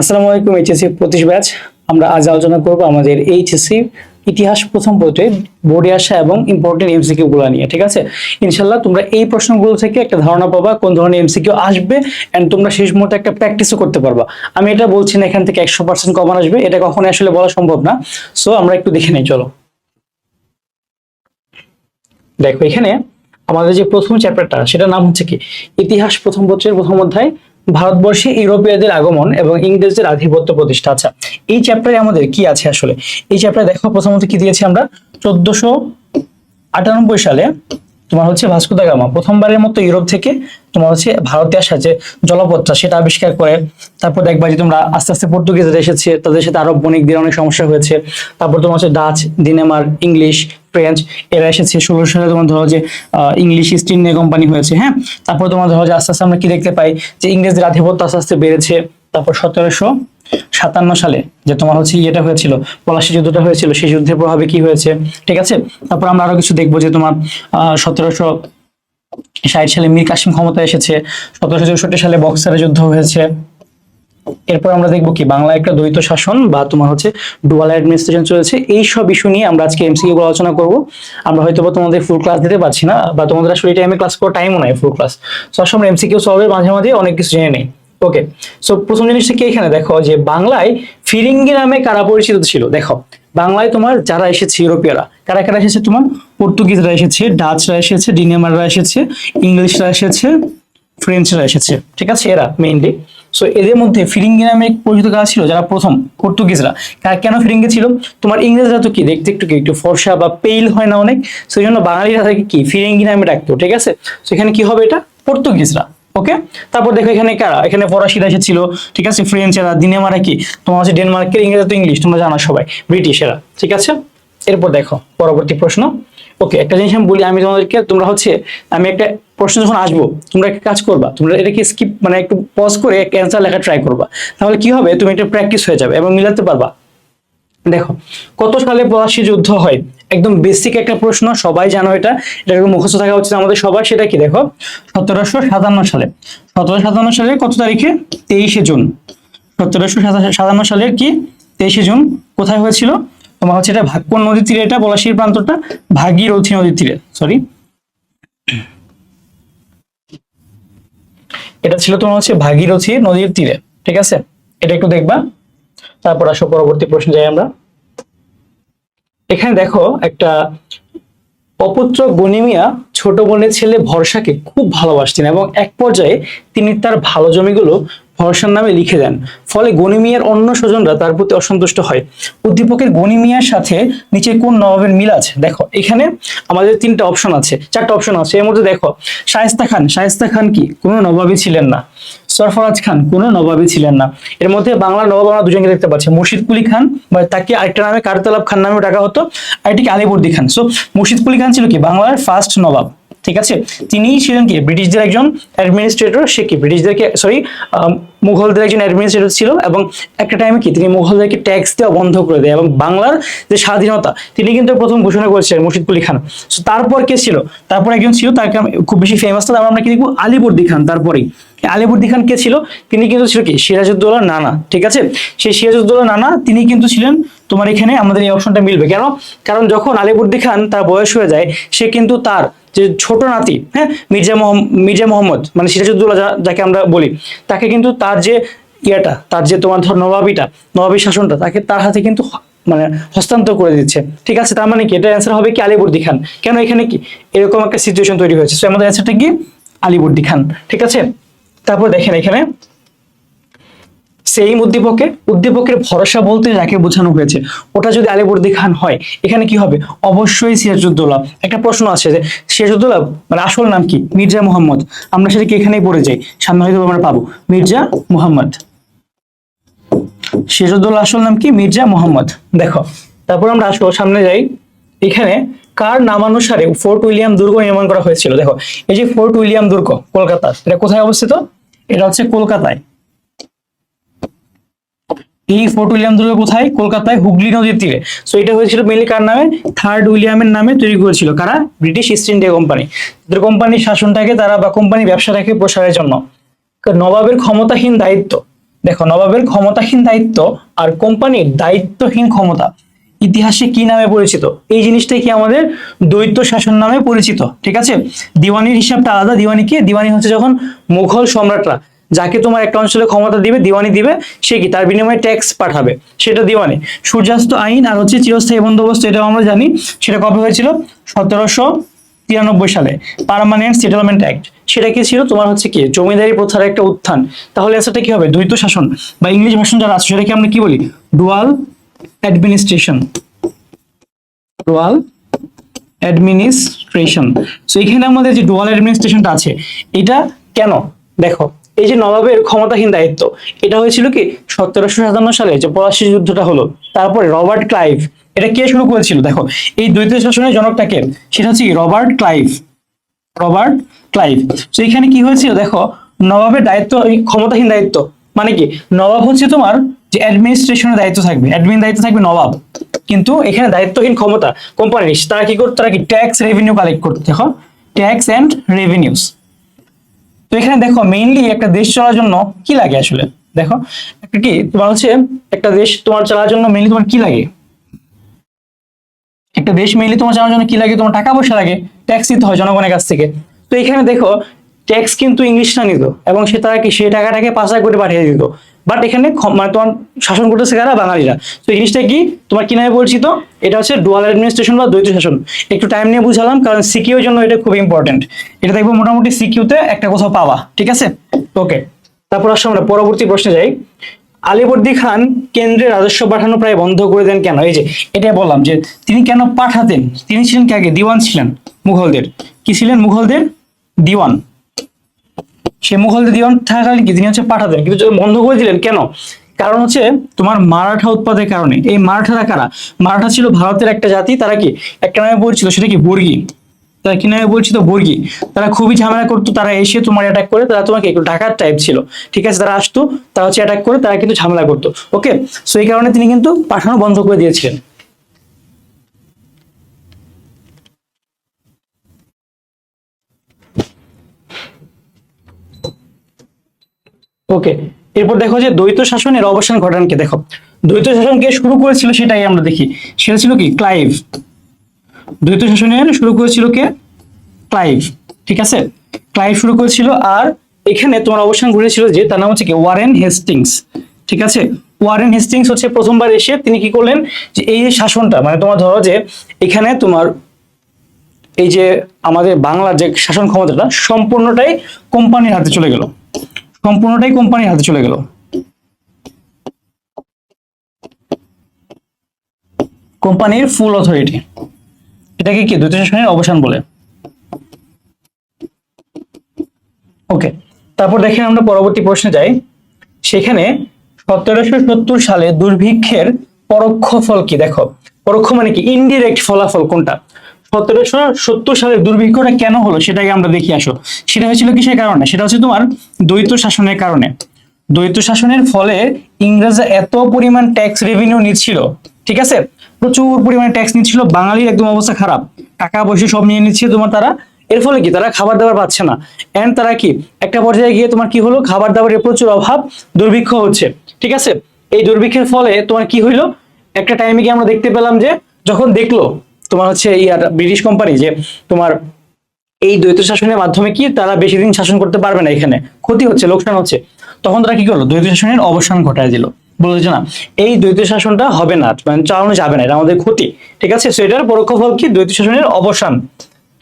আসসালামু আলাইকুম এইচএসসি পঁচিশ ব্যাচ। আমরা আজ আলোচনা করব আমাদের এইচএসসি ইতিহাস প্রথম পত্রে বোর্ডে আসা এবং ইম্পর্টেন্ট এমসিকিউ গুলো নিয়ে, ঠিক আছে? ইনশাল্লাহ তোমরা এই প্রশ্নগুলো থেকে একটা ধারণা পাবা কোন ধরনের এমসিকিউ আসবে এন্ড তোমরা শেষ মুহূর্তে একটা প্র্যাকটিসও করতে পারবা। আমি এটা বলছি না এখান থেকে একশো পার্সেন্ট কমন আসবে, এটা কখনো আসলে বলা সম্ভব না। সো আমরা একটু দেখে নিই, চলো। দেখো, এখানে আমাদের যে প্রথম চ্যাপ্টারটা সেটার নাম হচ্ছে কি? ইতিহাস প্রথম পত্রের প্রথম অধ্যায় ভারতবর্ষে ইউরোপীয়দের আগমন এবং ইংরেজদের আধিপত্য প্রতিষ্ঠা। আছে এই চ্যাপ্টারে আমাদের কি আছে আসলে? এই চ্যাপ্টারে দেখো প্রথমত কি দিয়েছি আমরা? চোদ্দশো আটানব্বই সালে তোমার হচ্ছে ভাস্কো দা গামা। প্রথমবারের মতো ইউরোপ থেকে তোমার হচ্ছে ভারতে আসা যে জলপথটা, সেটা আবিষ্কার করে। তারপর দেখবা যে তোমরা আস্তে আস্তে পর্তুগিজরা এসেছে, তাদের সাথে আরব বণিকদের অনেক সমস্যা হয়েছে। তারপর তোমার হচ্ছে ডাচ, ডেনমার্ক, ইংলিশ, ফ্রেঞ্চ, এরা এসেছে। ষোলো সালে তোমার ধরো যে ইংলিশ ইস্ট ইন্ডিয়া কোম্পানি হয়েছে হ্যাঁ? তারপর তোমার ধরো যে আস্তে আস্তে আমরা কি দেখতে পাই? যে ইংরেজদের আধিপত্য আস্তে আস্তে বেড়েছে। তারপর সতেরোশো সাতান্ন সালে যে তোমার হচ্ছে ইয়েটা হয়েছিল, পলাশি যুদ্ধটা হয়েছিল, সেই যুদ্ধের প্রভাবে কি হয়েছে, ঠিক আছে? তারপর আমরা আরও কিছু দেখব যে তোমার, আহ, সতেরোশো ষাট সালে মীর কাসিম ক্ষমতা এসেছে, সতেরোশো চৌষট্টি সালে বক্সারের যুদ্ধ হয়েছে। এরপর আমরা দেখব কি, বাংলা একটা দ্বৈত শাসন বা তোমার হচ্ছে ডুয়াল অ্যাডমিনিস্ট্রেশন চলেছে, এই সব ইস্যু নিয়ে আমরা আজকে এমসিকিউ গুলো আলোচনা করব। আমরা হয়তো তোমাদের ফুল ক্লাস দিতে পারছি না, বা তোমাদের আসলে এই টাইমে ক্লাস করার টাইমও নাই ফুল ক্লাস সো আসলে আমরা এমসিকিউ সলভের মাঝে মাঝে অনেক কিছু জেনে নেই। ওকে সো প্রথম জিনিসটা কি এখানে? দেখো যে বাংলায় ফিরিঙ্গি নামে কারা পরিচিত ছিল? দেখো, বাংলায় তোমার যারা এসেছে ইউরোপীয়রা, কারা কারা এসেছে তোমার? পর্তুগিজরা এসেছে, ডাচরা এসেছে ডিনেমাররা এসেছে, ইংলিশরা এসেছে, ফ্রেঞ্চরা এসেছে, ঠিক আছে? এরা মেইনলি সো এদের মধ্যে ফিরিঙ্গি নামে পরিচিত কারা ছিল? যারা প্রথম পর্তুগিজরা। কার কেন ফিরিঙ্গি ছিল? তোমার ইংরেজরা তো কি, দেখতে একটু কি, একটু ফর্সা বা পেইল হয় না অনেক? সেই জন্য বাঙালিরা তাকে কি, ফিরিঙ্গি নামে ডাকতো, ঠিক আছে? সো এখানে কি হবে এটা? পর্তুগিজরা। ওকে তারপর দেখো এখানে কারা? এখানে ফরাসিরা এসেছিল, ঠিক আছে? ফ্রেঞ্চেরা দিনেমারা কি? তোমার হচ্ছে ডেনমার্কের ইংরেজ তো ইংলিশ, তোমরা জানো সবাই, ব্রিটিশেরা, ঠিক আছে? এরপর দেখো, পরবর্তী প্রশ্ন। ওকে একটা জিনিস আমি বলি, আমি তোমাদেরকে, তোমরা হচ্ছে, আমি একটা প্রশ্ন যখন আসব, তোমরা একটা কাজ করবা, তোমরা এটাকে স্কিপ মানে একটু পজ করে অ্যান্সার লেখা ট্রাই করবা। তাহলে কি হবে? তুমি একটা প্র্যাকটিস হয়ে যাবে এবং মিলাতে পারবা। দেখো, কত সালে পলাশি যুদ্ধ হয়? একদম বেসিক একটা প্রশ্ন, সবাই জানো এটা। এটা মুখস্থ থাকা উচিত আমাদের সবার, সেটা কি দেখো? সতেরোশো সাতান্ন সালে। সতেরোশো সাতান্ন সালের কত তারিখে? তেইশে জুন। সতেরোশো সাতান্ন সালের কি? তেইশে জুন। কোথায় হয়েছিল? তোমার হচ্ছে এটা ভাগ নদীর তীরে, এটা পলাশির প্রান্তটা? ভাগীরথী নদীর তীরে সরি এটা ছিল তোমার হচ্ছে ভাগীরথী নদীর তীরে, ঠিক আছে? এটা একটু দেখবা। তারপর আসো পরবর্তী প্রশ্ন যাই আমরা। এখানে দেখো একটা অপুত্র গনিমিয়া ছোট বোনের ছেলে ভরসাকে খুব ভালোবাসতেন এবং এক পর্যায়ে তিনি তার ভালো জমিগুলো ভরসার নামে লিখে দেন। ফলে গনিমিয়ার অন্য স্বজনরা তার প্রতি অসন্তুষ্ট হয়। উদ্দীপকের গনিমিয়ার সাথে নিচে কোন নবাবের মিল আছে? দেখো, এখানে আমাদের তিনটা অপশন আছে, চারটা অপশন আছে। এর মধ্যে দেখো, শায়েস্তা খান। শায়েস্তা খান কি? কোনো নবাবী ছিলেন না। সরফরাজ খান কোনো নবাবী ছিলেন না। এর মধ্যে বাংলার নবাব আমরা দুজনকে দেখতে পাচ্ছি। মুর্শিদ কুলি খান, বা তাকে আরেকটা নামে কারতালাব খান নামেও ডাকা হতো। আর এটিকে আলিবর্দি খান? সো মুর্শিদ কুলি খান ছিল কি? বাংলার ফার্স্ট নবাব। ঠিক আছে? তিনিই ছিলেন কি? ব্রিটিশদের একজন অ্যাডমিনিস্ট্রেটর সে কি? ব্রিটিশদেরকে সরি মুঘলদের একজন অ্যাডমিনিস্ট্রেটর ছিল এবং একটা টাইমে কি? তিনি মুঘলদেরকে ট্যাক্স দেওয়া বন্ধ করে দেয় এবং বাংলার যে স্বাধীনতা তিনি কিন্তু প্রথম ঘোষণা করেছিলেন মুর্শিদ কুলি খান। So, তারপর কে ছিল? তারপর একজন ছিল তার খুব বেশি ফেমাস তারপর আমরা কি দেখব? আলিবর্দি খান তারপরেই। আলিবর্দি খান কে ছিল? তিনি কিন্তু ছিল কি? সিরাজউদ্দৌলা নানা ঠিক আছে? সেই সিরাজউদ্দৌলা নানা তিনি কিন্তু ছিলেন তোমার এখানে আমাদের এই অপশনটা মিলবে। কেন? কারণ যখন আলিবর্দি খান তার বয়স হয়ে যায় সে কিন্তু তার যে ছোট নাতি হ্যাঁ? মির্জা মির্জা মোহাম্মদ মানে সিরাজউদ্দৌলা যাকে আমরা বলি, তাকে কিন্তু তার যে ইয়েটা, তার যে তোমার ধর নবাবিটা, নবাবী শাসনটা, তাকে তার হাতে কিন্তু মানে হস্তান্তর করে দিচ্ছে। ঠিক আছে, তার মানে কি? এটা অ্যান্সার হবে কি? আলিবর্দি খান। কেন এখানে কি? এরকম একটা সিচুয়েশন তৈরি হয়েছে। তো আমাদের অ্যান্সারটা কি? আলিবর্দি খান। ঠিক আছে? তারপর দেখেন এখানে সেই উদ্দীপকে, উদ্দীপকের ভরসা বলতে যাকে বোঝানো হয়েছে, ওটা যদি আলিবর্দি খান হয়, এখানে কি হবে? অবশ্যই সিরাজউদ্দৌলা। একটা প্রশ্ন আছে যে, সিরাজউদ্দৌলা মানে আসল নাম কি? মির্জা মোহাম্মদ। আমরা সেটা কি এখানেই পড়ে যাই? সামনে হয়তো আমরা পাবো। মির্জা মোহাম্মদ। সিরাজউদ্দৌলা আসল নাম কি? মির্জা মোহাম্মদ। দেখো, তারপর আমরা আসব, সামনে যাই। এখানে কার নামানুসারে ফোর্ট উইলিয়াম দুর্গ নির্মাণ করা হয়েছিল? দেখো, এই যে ফোর্ট উইলিয়াম দুর্গ কলকাতা এটা কোথায় অবস্থিত? এটা হচ্ছে কলকাতায়। এই ফোর্ট উইলিয়াম দুর্গ কোথায়? কলকাতায় হুগলি নদীর তীরে। সো এটা হয়েছিল মেনলি কার নামে? থার্ড উইলিয়ামের নামে তৈরি করেছিল। কারা? ব্রিটিশ ইস্ট ইন্ডিয়া কোম্পানি তাদের কোম্পানির শাসনটাকে তারা বা কোম্পানি ব্যবসাটাকে প্রসারের জন্য। নবাবের ক্ষমতাহীন দায়িত্ব। দেখো, নবাবের ক্ষমতাহীন দায়িত্ব আর কোম্পানির দায়িত্বহীন ক্ষমতা ইতিহাসে কি নামে পরিচিত? এই জিনিসটাই কি আমাদের দ্বৈত শাসন নামে পরিচিত, ঠিক আছে? দিওয়ানির হিসাবটা আলাদা। দিওয়ানি কি দিওয়ানি হচ্ছে যখন মুঘল সম্রাটরা যাকে তোমার একটা অঞ্চলে ক্ষমতা দিবে, দিওয়ানি দিবে, সে কি? তার বিনিময়ে ট্যাক্স পাঠাবে। সেটা দিওয়ানি। সূর্যাস্ত আইন আর হচ্ছে চিরস্থায়ী বন্দোবস্ত, এটাও আমরা জানি, সেটা কবে হয়েছিল? সতেরোশো তিরানব্বই সালে। পার্মানেন্ট সেটেলমেন্ট অ্যাক্ট সেটা কি ছিল? তোমার হচ্ছে কি? জমিদারি প্রথার একটা উত্থান। তাহলে অ্যান্সারটা কি হবে? দ্বৈত শাসন। বা ইংলিশ ভাষণ যারা আছে, সেটাকে আমরা কি বলি? Dual administration dual administration so এখানে আমাদের যে ডুয়াল অ্যাডমিনিস্ট্রেশনটা আছে, এটা কেন? দেখো এই যে নবাবের ক্ষমতাহীন দায়িত্ব, এটা হয়েছিল কি সতেরোশো সাতান্ন সালে যে পলাশি যুদ্ধটা হলো, তারপরে রবার্ট ক্লাইভ, এটা কে শুরু করেছিল? দেখো, এই দ্বৈত শাসনের জনকটা কে? সেটা হচ্ছে রবার্ট ক্লাইভ রবার্ট ক্লাইভ। তো এখানে কি হয়েছিল? দেখো, নবাবের দায়িত্ব ক্ষমতাহীন দায়িত্ব মানে কি? নবাব হচ্ছে তোমার যে অ্যাডমিনিস্ট্রেশনের দায়িত্ব থাকবে অ্যাডমিন দায়িত্ব থাকবে নবাব। কিন্তু এখানে দায়িত্বহীন ক্ষমতা, কোম্পানির, তারা কি করতো? তারা কি ট্যাক্স রেভিনিউ কালেক্ট করতো, দেখো ট্যাক্স অ্যান্ড রেভিনিউস এখানে দেখো মেইনলি একটা দেশ চলার জন্য কি লাগে আসলে? দেখো, একটা কি, তোমার হচ্ছে একটা দেশ তোমার চলার জন্য মেইনলি তোমার কি লাগে? একটা দেশ মেইনলি তোমার চলার জন্য কি লাগে? তোমার টাকা পয়সা লাগে ট্যাক্স দিতে হয় জনগণের কাছ থেকে। তো এখানে দেখো ট্যাক্স কিন্তু ইংলিশটা নিত এবং সে তারা কি সেই টাকাটাকে পাচার করে পাঠিয়ে দিত। বাট এখানে মানে তোমার শাসন করতেছে কারা? বাঙালিরা। তো জিনিসটা কি? তোমার কি নামে পরিচিত? এটা হচ্ছে ডুয়াল অ্যাডমিনিস্ট্রেশন বা দ্বৈত শাসন। একটু টাইম নিয়ে বুঝালাম, কারণ সিকিউর জন্য এটা খুব ইম্পর্টেন্ট এটা দেখব মোটামুটি সিকিউতে একটা কোথাও পাওয়া, ঠিক আছে? ওকে তারপর আসলে আমরা পরবর্তী প্রশ্নে যাই। আলীবর্দী খান কেন্দ্রে রাজস্ব পাঠানো প্রায় বন্ধ করে দেন কেন? এই যে এটা বললাম যে তিনি কেন পাঠাতেন? তিনি ছিলেন কি আগে? দিওয়ান ছিলেন মুঘলদের। কি ছিলেন মুঘলদের? দিওয়ান। সে মুঘলদের দিওয়ান থাকাকালীন কি তিনি হচ্ছে পাঠাতেন, কিন্তু বন্ধ করে দিলেন, কেন? কারণ হচ্ছে তোমার মারাঠা উৎপাদের কারণে। এই মারাঠারা কারা? মারাঠা ছিল ভারতের একটা জাতি, তারা কি? একটা নামে পরিচিত, সেটা কি? বর্গী। তারা কি নামে পরিচিত? বর্গী। তারা খুবই ঝামেলা করতো, তারা এসে তোমার অ্যাটাক করে, তারা তোমাকে একটু ঢাকার টাইপ ছিল। ঠিক আছে, তারা আসতো, তারা হচ্ছে অ্যাটাক করে, তারা কিন্তু ঝামেলা করতো। ওকে সো এই কারণে তিনি কিন্তু পাঠানো বন্ধ করে দিয়েছিলেন। ওকে এরপর দেখো যে দ্বৈত শাসনের অবসান ঘটানকে দেখো। দ্বৈত শাসন কে শুরু করেছিল সেটাই আমরা দেখি। সেটা ছিল কি? ক্লাইভ। দ্বৈত শাসনের শুরু করেছিল কে? ক্লাইভ। ঠিক আছে? ক্লাইভ শুরু করেছিল আর এখানে তোমার অবসান ঘটেছিল যে তার নাম হচ্ছে কি? Warren Hastings. ঠিক আছে? ওয়ারেন হেস্টিংস হচ্ছে প্রথমবার এসে তিনি কি করলেন? যে এই যে শাসনটা মানে তোমার ধরো যে এখানে তোমার এই যে আমাদের বাংলার যে শাসন ক্ষমতাটা সম্পূর্ণটাই কোম্পানির হাতে চলে গেল। সম্পূর্ণটাই কোম্পানির হাতে চলে গেল। কোম্পানির ফুল অথরিটি এটাকে কি দ্বৈত শাসনের অবসান বলে? ওকে তারপর দেখেন আমরা পরবর্তী প্রশ্নে যাই। সেখানে সতেরোশো সত্তর সালে দুর্ভিক্ষের পরোক্ষ ফল কি? দেখো, পরোক্ষ মানে কি? ইনডিরেক্ট ফলাফল কোনটা? সতেরোশো সত্তর সালে দুর্ভিক্ষটা কেন হলো সেটাকে আমরা দেখি, আসো। সেটা হয়েছিল কিসের কারণে? সেটা হচ্ছে তোমার দ্বৈত শাসনের কারণে। দ্বৈত শাসনের ফলে ইংরেজরা এত পরিমাণ ট্যাক্স রেভিনিউ নিচ্ছিল, ঠিক আছে? প্রচুর পরিমাণে ট্যাক্স নিচ্ছিল, বাঙালির একদম অবস্থা খারাপ। টাকা পয়সা সব নিয়ে নিচ্ছে তোমার তারা। এর ফলে কি? তারা খাবার দাবার পাচ্ছে না। এন্ড তারা কি? একটা পর্যায়ে গিয়ে তোমার কি হলো? খাবার দাবারের প্রচুর অভাব, দুর্ভিক্ষ হচ্ছে, ঠিক আছে? এই দুর্ভিক্ষের ফলে তোমার কি হইল? একটা টাইমে গিয়ে আমরা দেখতে পেলাম যে যখন দেখল তোমার হচ্ছে ইয়ার ব্রিটিশ কোম্পানি যে তোমার এই দ্বৈত শাসনের মাধ্যমে কি তারা বেশি দিন শাসন করতে পারবে না এখানে? ক্ষতি হচ্ছে, লোকসান হচ্ছে। তখন তারা কি করল? দ্বৈত শাসনের অবসান ঘটায় দিল। বলল যে না, এই দ্বৈত শাসনটা হবে না মানে চালানো যাবে না, এটা আমাদের ক্ষতি। ঠিক আছে? সো এটার পরোক্ষ ফল কি? দ্বৈত শাসনের অবসান।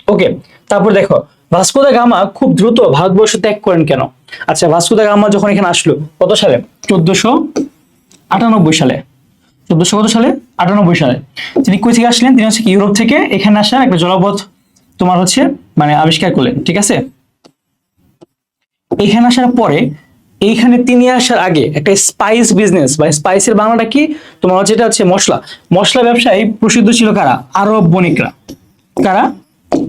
ওকে তারপর দেখো, ভাস্কো দা গামা খুব দ্রুত ভারতবর্ষ ত্যাগ করেন কেন? আচ্ছা ভাস্কো দা গামা যখন এখানে আসলো, কত সালে? চোদ্দশো আটানব্বই সালে। চোদ্দশো কত সালে? আটানব্বই সালে। তিনি কই থেকে আসলেন? তিনি হচ্ছে ইউরোপ থেকে। এখানে আসার একটা জলপথ তোমার হচ্ছে মানে আবিষ্কার করলেন, ঠিক আছে? এখানে আসার পরে, এইখানে তিনি আসার আগে একটা স্পাইস বিজনেস বা স্পাইসের বাংলাটা কি? তোমার হচ্ছে এটা হচ্ছে মশলা। মশলা ব্যবসায় প্রসিদ্ধ ছিল কারা? আরব বণিকরা। কারা?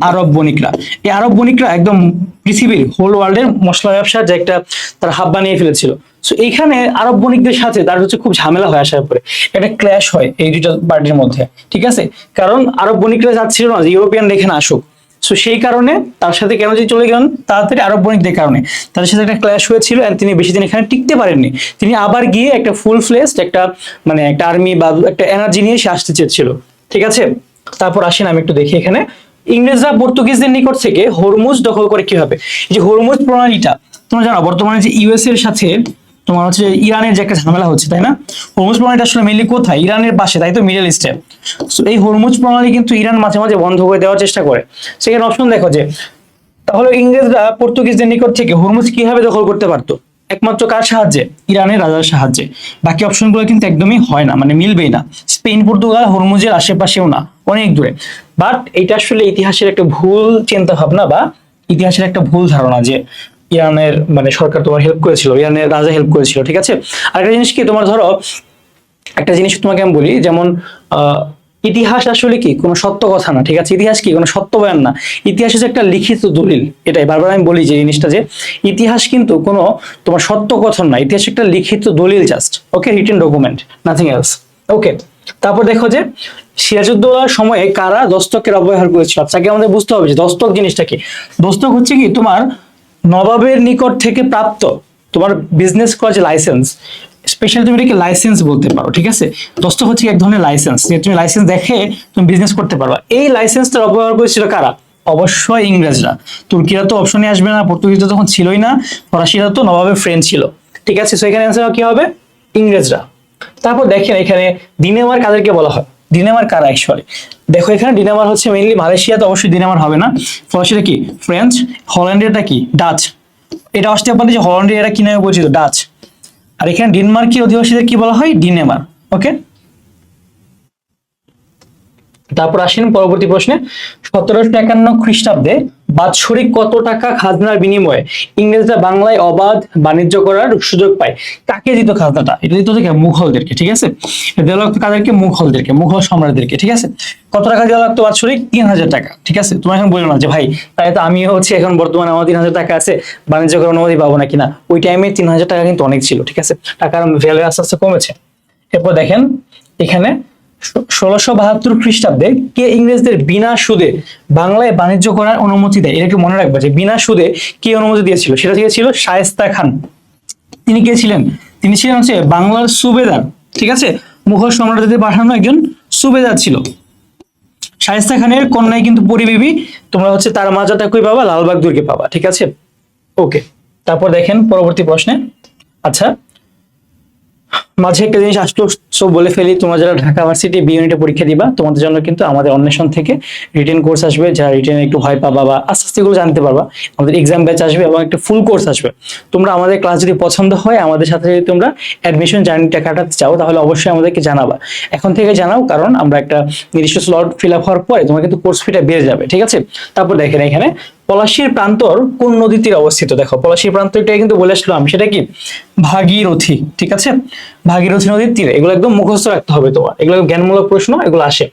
আরব বণিকরা। এই আরব বণিকরা একদম পৃথিবীর হোল ওয়ার্ল্ডের মশলা ব্যবসার যে একটা, তার হাব বানিয়ে ফেলেছিল। সো এইখানে আরব বণিকদের সাথে তার হচ্ছে খুব ঝামেলা হয় আসার পরে। একটা ক্ল্যাশ হয় এই দুইটা পার্টির মধ্যে, ঠিক আছে? কারণ আরব বণিকরা চাচ্ছিল না যে ইউরোপিয়ান এখানে আসুক। সো সেই কারণে তার সাথে কেন যে চলে গেলেন, তাড়াতাড়ি আরব বণিকদের কারণে। তাদের সাথে একটা ক্ল্যাশ হয়েছিল তিনি বেশি দিন এখানে টিকতে পারেননি। তিনি আবার গিয়ে একটা ফুল ফ্লেসড একটা মানে একটা আর্মি বা একটা এনার্জি নিয়ে সে আসতে চেয়েছিল। ঠিক আছে? তারপর আসেন, আমি একটু দেখি এখানে। ইংরেজরা পর্তুগিজদের নিকট থেকে হরমুজ দখল করে কীভাবে? এই যে হরমুজ প্রণালীটা, তোমরা জানো, বর্তমানে যে ইউএস এর সাথে তোমার হচ্ছে ইরানের যে একটা ঝামেলা হচ্ছে, তাই না? হরমুজ প্রণালীটা আসলে মেনলি কোথায়? ইরানের পাশে, তাই তো? মিডল ইস্টে সো এই হরমুজ প্রণালী কিন্তু ইরান মাঝে মাঝে বন্ধ করে দেওয়ার চেষ্টা করে। সেখানে অপশন দেখো যে, তাহলে ইংরেজরা পর্তুগিজদের নিকট থেকে হরমুজ কীভাবে দখল করতে পারতো? একমাত্র কার সাহায্যে? ইরানের রাজার সাহায্যে। বাকি অপশনগুলো কিন্তু একদমই হয় না মানে মিলবেই না। স্পেন, পর্তুগাল, হরমুজের আশেপাশেও না, অনেক দূরে। বাট এটা আসলে ইতিহাসের একটা ভুল চিন্তা ভাবনা বা ইতিহাসের একটা ভুল ধারণা যে ইরানের মানে সরকার তোমার হেল্প করেছিল ইরানের রাজা হেল্প করেছিল ঠিক আছে? আরেকটা জিনিস কি তোমার ধরো একটা জিনিস তোমাকে আমি বলি যেমন আহ, ইতিহাস আসলে কি কোনো সত্য কথা না ঠিক আছে? ইতিহাস কি কোনো সত্য বয়ান না। ইতিহাস হচ্ছে একটা লিখিত দলিল এটাই বারবার আমি বলি যে জিনিসটা যে ইতিহাস কিন্তু কোনো তোমার সত্য কথন না ইতিহাস একটা লিখিত দলিল just okay written document nothing else okay তারপর দেখো যে সিরাজউদ্দৌলার সময়ে কারা দস্তকের অব্যবহার করেছিল? আপনাকে আমাদের বুঝতে হবে যে দস্তক জিনিসটা কি? দস্তক হচ্ছে কি তোমার নবাবের নিকট থেকে প্রাপ্ত তোমার বিজনেস করার যে লাইসেন্স স্পেশালি তুমি এটাকে লাইসেন্স বলতে পারো, ঠিক আছে? দস্তক হচ্ছে এক ধরনের লাইসেন্স যে তুমি লাইসেন্স দেখে তুমি বিজনেস করতে পারবা। এই লাইসেন্সটার অপব্যবহার করেছিল কারা? অবশ্যই ইংরেজরা। তুর্কিরা তো অপশনে আসবে না পর্তুগিজরা তখন ছিলই না, ফরাসিরা তো নবাবের ফ্রেন্ড ছিল। ঠিক আছে? সো এখানে কি হবে? ইংরেজরা। তারপর দেখেন এখানে দিনেমার কাদেরকে বলা হয়। দিনেমার কারা অ্যাকচুয়ালি দেখো, এখানে ডিনামার হচ্ছে মেইনলি মালয়েশিয়াতে অবশ্যই ডিনামার হবে না। ফরাসিটা কি? ফ্রেঞ্চ হল্যান্ডিয়াটা কি? ডাচ এটা আসতে আপনাদের যে হল্যান্ডের এরা কি নামে পরিচিত? ডাচ আর এখানে ডেনমার্কের অধিবাসীদের কি বলা হয়? ডিনেমার ওকে তারপর আসেন পরবর্তী প্রশ্নে। সতেরোশো একান্ন খ্রিস্টাব্দে বাৎসরিক কত টাকা খাজনার বিনিময়ে ইংরেজরা বাংলায় অবাধ বাণিজ্য করার সুযোগ পায়? কাকে দিত খাজনাটা? এটা দিত মুঘলদেরকে, ঠিক আছে? দেওয়া লাগতো কাদেরকে? মুঘলদেরকে, মুঘল সম্রাটদেরকে, ঠিক আছে? কত টাকা দেওয়া লাগতো বাৎসরিক? তিন হাজার টাকা, ঠিক আছে? তোমার এখন বলল না যে, ভাই তাই তো আমিও হচ্ছে এখন বর্তমানে আমার তিন হাজার টাকা আছে, বাণিজ্য করার অনুমতি পাবো না কিনা ওই টাইমে তিন হাজার টাকা কিন্তু অনেক ছিল, ঠিক আছে? টাকার ভ্যালু আস্তে আস্তে কমেছে। এরপর দেখেন, এখানে ষোলোশো বাহাত্তর খ্রিস্টাব্দে কে ইংরেজদের বিনা সুদে বাংলায় বাণিজ্য করার অনুমতি দেয়? এটা একটু মনে রাখবে যে বিনা সুদে কে অনুমতি দিয়েছিল? সেটা ছিল শায়েস্তা খান। তিনি কে ছিলেন? তিনি ছিলেন হচ্ছে বাংলার সুবেদার, ঠিক আছে? মুঘল সম্রাটদের পাঠানো একজন সুবেদার ছিল। শায়েস্তা খানের কন্যায় কিন্তু পরিবেবী, তোমরা হচ্ছে তার মাজাটা কই পাবা, লালবাগ দুর্গে পাবা, ঠিক আছে? ওকে তারপর দেখেন পরবর্তী প্রশ্নে। আচ্ছা মাঝে একটা জিনিস আসলো বলে ফেলি, তোমরা যারা ঢাকা ভার্সিটি বি ইউনিটে পরীক্ষা দিবা, তোমাদের জন্য কিন্তু আমাদের অন্বেষণ থেকে রিটেন কোর্স আসবে, যারা রিটেন একটু ভয় পাবা বা আস্তে আস্তে এগুলো জানতে পারবা, আমাদের এক্সাম ব্যাচ আসবে এবং একটা ফুল কোর্স আসবে। তোমরা আমাদের ক্লাস যদি পছন্দ হয়, আমাদের সাথে যদি তোমরা অ্যাডমিশন জার্নিটা কাটাতে চাও, তাহলে অবশ্যই আমাদেরকে জানাবা। এখন থেকে জানাও, কারণ আমরা একটা নির্দিষ্ট স্লট ফিল আপ হওয়ার পরে তোমার কিন্তু কোর্স ফিটা বেড়ে যাবে, ঠিক আছে? তারপর দেখেন এখানে, পলাশীর প্রান্তর কোন নদীর তীরে অবস্থিত? দেখো, পলাশীর প্রান্তরটা কিন্তু বলে আসলাম, সেটা কি? ভাগীরথী, ঠিক আছে? ভাগীরথী নদীর তীরে। এগুলো একদম মুখস্থ রাখতে হবে তোমার। এগুলো জ্ঞানমূলক প্রশ্ন, এগুলো আসে।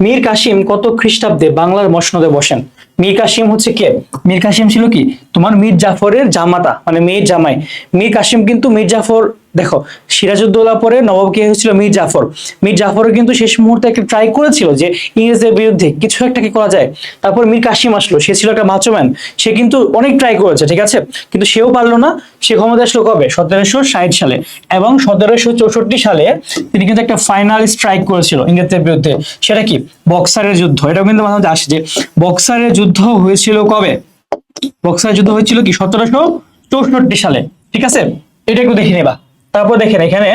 মীর কাসিম কত খ্রিস্টাব্দে বাংলার মসনদে বসেন? মীর কাসিম হচ্ছে কে? মীর কাসিম ছিল কি? তোমার মীর জাফরের জামাতা মানে মেয়ের জামাই। মীর কাসিম কিন্তু মীর জাফর দেখো সিরাজউদ্দৌলা পরে নবাব কে হয়েছিল মীর জাফর। মীর জাফরও কিন্তু শেষ মুহূর্তে একটা ট্রাই করেছিল যে ইংরেজদের বিরুদ্ধে কিছু একটা কি করা যায়। তারপর মীর কাশিম আসলো, সে ছিল একটা মাচোম্যান সে কিন্তু অনেক ট্রাই করেছে, ঠিক আছে? কিন্তু সেও পারল না, সে ক্ষমতা আসলো কবে? সতেরোশো ষাট সালে এবং সতেরোশো চৌষট্টি সালে তিনি কিন্তু একটা ফাইনাল স্ট্রাইক করেছিল ইংরেজদের বিরুদ্ধে। সেটা কি? বক্সারের যুদ্ধ। এটাও কিন্তু মাঝে আসে যে বক্সারের যুদ্ধ হয়েছিল কবে? বক্সারের যুদ্ধ হয়েছিল কি? সতেরোশো চৌষট্টি সালে, ঠিক আছে? এটা একটু দেখে নেবা। তারপর দেখেন এখানে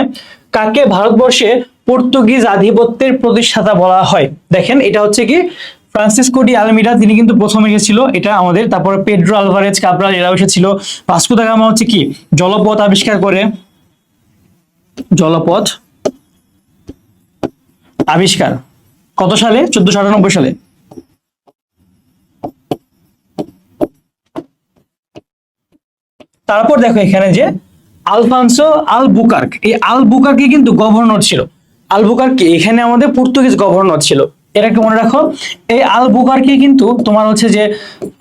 কাকে ভারতবর্ষে পর্তুগিজ আধিপত্যের প্রতিষ্ঠাতা বলা হয়? দেখেন, এটা হচ্ছে কি ফ্রান্সিসকো ডি আলমিরা, তিনি কিন্তু প্রথমে গেছিল এটা আমাদের, তারপরে পেড্রো আলভারেজ, কাবরাল, এরাও এসেছিল। ভাস্কো দা গামা হচ্ছে কি? জলপথ আবিষ্কার করে। জলপথ আবিষ্কার। কত সালে? চোদ্দশো আটানব্বই সালে। তারপর দেখো এখানে যে আলফানসো আল বুকার্ক এই আল বুকার্কি কিন্তু গভর্নর ছিল। আল বুকার্কি এখানে আমাদের পর্তুগিজ গভর্নর ছিল। এটা একটু মনে রাখো? এই আল বুকার্কি কিন্তু তোমার হচ্ছে যে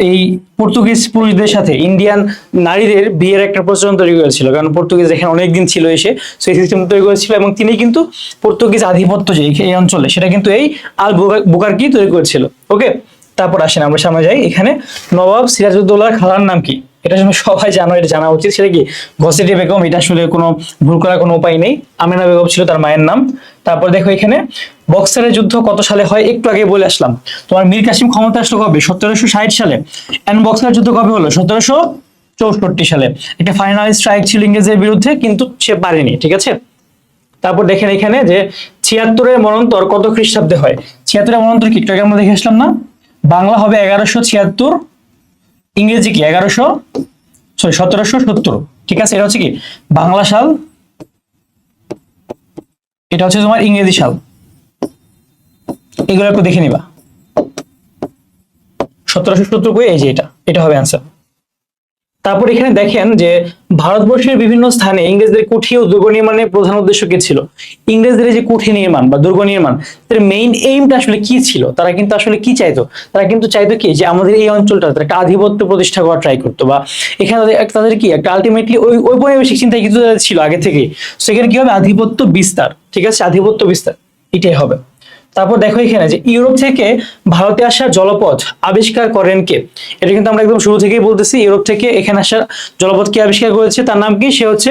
এই পর্তুগিজ পুরুষদের সাথে ইন্ডিয়ান নারীদের বিয়ের একটা প্রচলন তৈরি করেছিল। কারণ পর্তুগিজ এখানে অনেকদিন ছিল এসে সেই সিস্টেম তৈরি করেছিল এবং তিনি কিন্তু পর্তুগিজ আধিপত্য যে এই অঞ্চলে, সেটা কিন্তু এই আল বুকার্কি তৈরি করেছিল। ওকে তারপর আসেন, আমরা সামনে যাই। এখানে নবাব সিরাজউদ্দৌলার খালার নাম কি? এটা আসলে সবাই জানো, এটা জানা উচিত। সেটা কি? ঘসেটি বেগম, এটা আসলে কোনো ভুল করার কোনো উপায় নেই। আমিনা বেগম ছিল তার মায়ের নাম। তারপর দেখো এখানে, বক্সারের যুদ্ধ কত সালে হয়, একটু আগে বলে আসলাম। তোমার মীর কাসিম ক্ষমতা আসলো কবে? সতেরোশো ষাট সালে। এন্ড বক্সারের যুদ্ধ কবে হলো? সতেরোশো চৌষট্টি সালে। একটা ফাইনাল স্ট্রাইক ছিল ইংরেজের বিরুদ্ধে, কিন্তু সে পারেনি, ঠিক আছে? তারপর দেখেন এখানে যে ছিয়াত্তরের মনন্তর কত খ্রিস্টাব্দে হয়? ছিয়াত্তরের মনন্তর কি? একটু আগে আমরা দেখে আসলাম না? বাংলা হবে এগারোশো ছিয়াত্তর ইংরেজি কি, এগারোশো? সরি সতেরোশো সত্তর। ঠিক আছে, এটা হচ্ছে কি? বাংলা সাল। এটা হচ্ছে তোমার ইংরেজি সাল। এগুলো একটু দেখে নিবা। সতেরোশো সত্তর করে এই যে এটা এটা হবে অ্যান্সার তারপর এখানে দেখেন যে ভারতবর্ষের বিভিন্ন স্থানে ইংরেজদের কুঠি ও দুর্গ নির্মাণের প্রধান উদ্দেশ্য কি ছিল? ইংরেজদের যে কুঠি নির্মাণ বা দুর্গ নির্মাণ তাদের মেইন এইমটা আসলে কি ছিল? তারা কিন্তু আসলে কি চাইতো? তারা কিন্তু চাইতো কি যে আমাদের এই অঞ্চলটা তারা একটা আধিপত্য প্রতিষ্ঠা করা ট্রাই করতো বা এখানে তাদের কি একটা আলটিমেটলি ওই পরিবেশিক চিন্তায় কিন্তু ছিল আগে থেকে সেখানে কি হবে? আধিপত্য বিস্তার, ঠিক আছে? আধিপত্য বিস্তার, এটাই হবে। তারপর দেখো এখানে যে ইউরোপ থেকে ভারতে আসা জলপথ আবিষ্কার করেন কে? এটা কিন্তু আমরা একদম শুরু থেকেই বলতেছি, ইউরোপ থেকে এখানে আসা জলপথ কে আবিষ্কার করেছে? তার নাম কি? সে হচ্ছে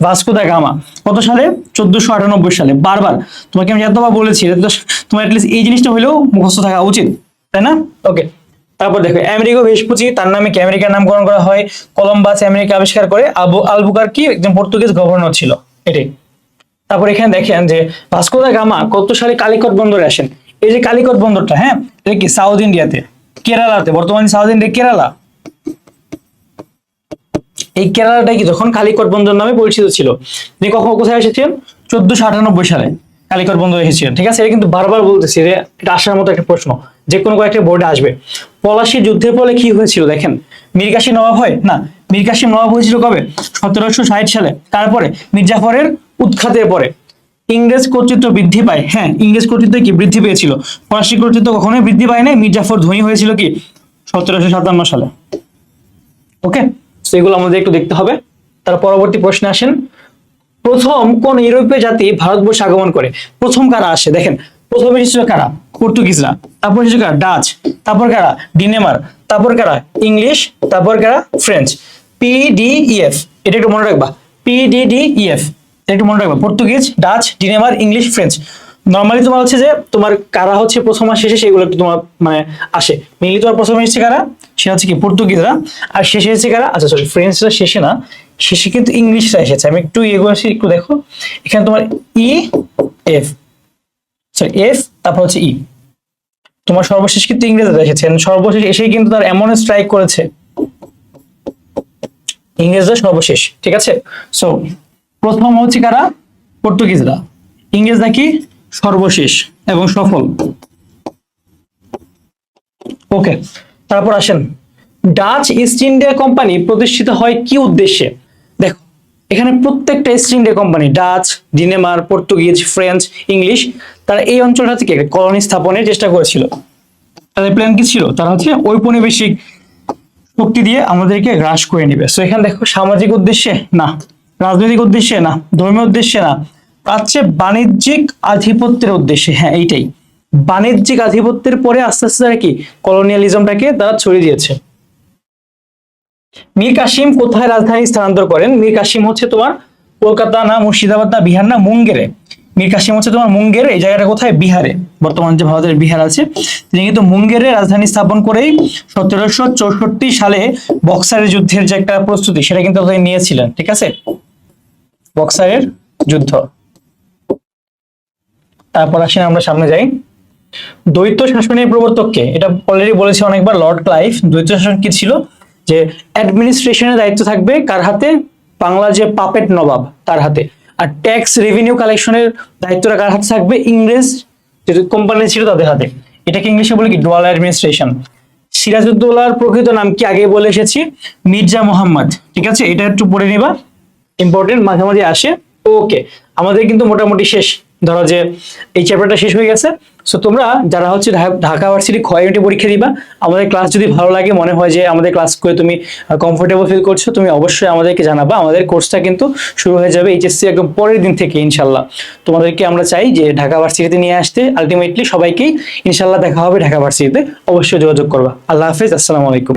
ভাস্কো দা গামা। কত সালে? চোদ্দশো আটানব্বই সালে। বারবার। তোমাকে আমি যতবার বলেছি তোমার এই জিনিসটা হলেও মুখস্থ থাকা উচিত, তাই না? ওকে তারপর দেখো, আমেরিকা ভেসপুচি তার নামে কি আমেরিকার নামকরণ করা হয়? কলম্বাস আমেরিকা আবিষ্কার করে। আবু আলবুকার কি? একজন পর্তুগিজ গভর্নর ছিল। এটাই। তারপর এখানে দেখেন যে ভাস্কো দা গামা কত সালে কালিকট বন্দরে আসেন? এই যে কালিকট বন্দরটা হ্যাঁ? এটা কি সাউথ ইন্ডিয়াতে? কেরালাতে, বর্তমানে সাউথ ইন্ডিয়া, কেরালা? এই কেরালাটা কি তখন কালিকট বন্দর নামে পরিচিত ছিল? তিনি কখন, কোথায় এসেছেন চোদ্দশো আটানব্বই সালে কালিকট বন্দর এসেছিলেন, ঠিক আছে? এটা কিন্তু বারবার বলতেছি যে এটা আসার মতো একটা প্রশ্ন। যে কোনো কয়েকটা বোর্ডে আসবে। পলাশী যুদ্ধের ফলে কি হয়েছিল দেখেন? মীর কাসিম নবাব হয়? না মীর কাসিম নবাব হয়েছিল কবে? সতেরোশো ষাট সালে। তারপরে মির্জাফরের উৎখাতের পরে ইংরেজ কর্তৃত্ব বৃদ্ধি পায়। হ্যাঁ ইংরেজ কর্তৃত্ব কি বৃদ্ধি পেয়েছিল? ফরাসি কর্তৃত্ব কখনোই বৃদ্ধি পায় নাই মির্জাফর ধনী হয়েছিল কি? সতেরোশো সাতান্ন সালে। ওকে সেগুলো আমাদের একটু দেখতে হবে। তার পরবর্তী প্রশ্নে আসেন। প্রথম কোন ইউরোপীয় জাতি ভারতবর্ষে আগমন করে? প্রথম কারা আসে? দেখেন, প্রথম এসেছিল কারা? পর্তুগিজরা। তারপর এসেছিল কারা? ডাচ। তারপর কারা? ডিনেমার তারপর কারা? ইংলিশ। তারপর কারা? ফ্রেঞ্চ। পি ডি ইএফ এটা একটু মনে রাখবা। পি ডি ডি ইএফ একটু মনে রাখবে, পর্তুগিজ, ডাচ ডিনেমার ইংলিশ, ফ্রেঞ্চ। নর্মালি তোমার হচ্ছে যে, তোমার কারা হচ্ছে প্রথম আর শেষে সেগুলো একটু তোমার মানে আসে। মেনলি তোমার প্রথমে এসেছে কারা? সে হচ্ছে কি পর্তুগিজরা। আর শেষে এসেছে কারা? আচ্ছা সরি ফ্রেঞ্চরা শেষে না। শেষে কিন্তু ইংলিশরা এসেছে। আমি একটু এগো আসি, একটু দেখো। এখানে তোমার ই, এফ। সরি এফ, তারপর হচ্ছে ই। তোমার সর্বশেষ কিন্তু ইংরেজরা এসেছেন সর্বশেষ এসেই কিন্তু তার এমন স্ট্রাইক করেছে। ইংরেজরা সর্বশেষ, ঠিক আছে? সো প্রথম হচ্ছে কারা? পর্তুগিজরা। ইংরেজরা কি সর্বশেষ এবং সফল। ওকে, তারপর আসেন। ডাচ ইস্ট ইন্ডিয়া কোম্পানি প্রতিষ্ঠিত হয় কি উদ্দেশ্যে? দেখো, এখানে প্রত্যেকটা ইস্ট ইন্ডিয়া কোম্পানি, ডাচ ডিনেমার পর্তুগিজ, ফ্রেঞ্চ, ইংলিশ, তারা এই অঞ্চলটা থেকে কলোনি স্থাপনের চেষ্টা করেছিল। তাদের প্ল্যান কি ছিল? তারা হচ্ছে ঔপনিবেশিক শক্তি দিয়ে আমাদেরকে গ্রাস করে নিবে। সো এখানে দেখো, সামাজিক উদ্দেশ্যে? না। রাজনৈতিক উদ্দেশ্যে না, ধর্মীয় উদ্দেশ্যে না, তার চেয়ে বাণিজ্যিক আধিপত্যের উদ্দেশ্যে হ্যাঁ এইটাই। বাণিজ্যিক আধিপত্যের পরে আস্তে আস্তে তারা কি? কলোনিয়ালিজমটাকে তারা ছড়িয়ে দিয়েছে। মীর কাসিম কোথায় রাজধানী স্থানান্তর করেন? মীর কাসিম হচ্ছে তোমার কলকাতা না, মুর্শিদাবাদ না, বিহার না, মুঙ্গেরে। মীর কাসিম হচ্ছে তোমার মুঙ্গের, এই জায়গাটা কোথায়? বিহারে। বর্তমান যে ভারতের বিহার আছে, তিনি কিন্তু মুঙ্গেরে রাজধানী স্থাপন করেই সতেরোশো চৌষট্টি সালে বক্সারের যুদ্ধের যে একটা প্রস্তুতি, সেটা কিন্তু নিয়েছিলেন, ঠিক আছে? বক্সারের যুদ্ধ। তারপর আসেন আমরা সামনে যাই। দ্বৈত শাসনের প্রবর্তককে, এটা অলরেডি বলেছি অনেকবার, লর্ড ক্লাইভ। দ্বৈত শাসন কি ছিল? যে অ্যাডমিনিস্ট্রেশনের দায়িত্ব থাকবে কার হাতে? বাংলার যে পাপেট নবাব, তার হাতে। আর ট্যাক্স রেভিনিউ কালেকশনের দায়িত্বটা কার হাতে থাকবে ইংরেজ যে কোম্পানি ছিল তাদের হাতে। এটাকে ইংলিশে বলে কি ডোয়াল অ্যাডমিনিস্ট্রেশন সিরাজউদ্দৌলার প্রকৃত নাম কি আগে বলে এসেছি? মির্জা মোহাম্মদ। ঠিক আছে? এটা একটু পড়ে নিবা। ইম্পর্টেন্ট মাঝে মাঝে আসে। ওকে আমাদের কিন্তু মোটামুটি শেষ। ধরো যে এই চ্যাপ্টারটা শেষ হয়ে গেছে সো তোমরা যারা হচ্ছে ঢাকা ভার্সিটি ক্ষয় ইউনিটে পরীক্ষা দিবা, আমাদের ক্লাস যদি ভালো লাগে, মনে হয় যে আমাদের ক্লাস করে তুমি কমফোর্টেবল ফিল করছ, তুমি অবশ্যই আমাদেরকে জানাবা, আমাদের কোর্সটা কিন্তু শুরু হয়ে যাবে এইচএসসি একদম পরের দিন থেকে ইনশাল্লাহ। তোমাদেরকে আমরা চাই যে ঢাকা ভার্সিটিতে নিয়ে আসতে আলটিমেটলি সবাইকেই ইনশাল্লাহ দেখা হবে ঢাকা ভার্সিটিতে অবশ্যই যোগাযোগ করবা। আল্লাহ হাফিজ, আসসালামু আলাইকুম।